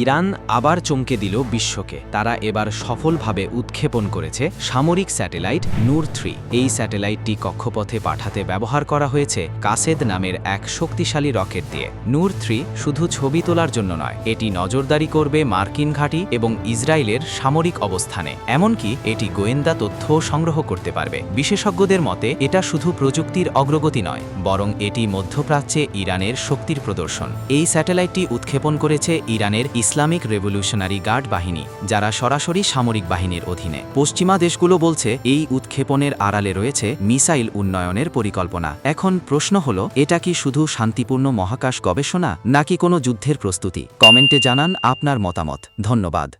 Iran আবার চমকে দিল বিশ্বকে। তারা এবার সফলভাবে উৎক্ষেপণ করেছে সামরিক স্যাটেলাইট নূর থ্রি। এই স্যাটেলাইটটি কক্ষপথে পাঠাতে ব্যবহার করা হয়েছে কাসেদ নামের এক শক্তিশালী রকেট দিয়ে। নূর থ্রি শুধু ছবি তোলার জন্য নয়, এটি নজরদারি করবে মার্কিন ঘাঁটি এবং ইসরায়েলের সামরিক অবস্থানে। এমনকি এটি গোয়েন্দা তথ্যও সংগ্রহ করতে পারবে। বিশেষজ্ঞদের মতে, এটা শুধু প্রযুক্তির অগ্রগতি নয়, বরং এটি মধ্যপ্রাচ্যে ইরানের শক্তির প্রদর্শন। এই স্যাটেলাইটটি উৎক্ষেপণ করেছে ইরানের ইসলামিক রেভলিউশনারি গার্ড বাহিনী, যারা সরাসরি সামরিক বাহিনীর অধীনে। পশ্চিমা দেশগুলো বলছে, এই উৎক্ষেপণের আড়ালে রয়েছে মিসাইল উন্নয়নের পরিকল্পনা। এখন প্রশ্ন হল, এটা কি শুধু শান্তিপূর্ণ মহাকাশ গবেষণা, নাকি কোনো যুদ্ধের প্রস্তুতি? কমেন্টে জানান আপনার মতামত। ধন্যবাদ।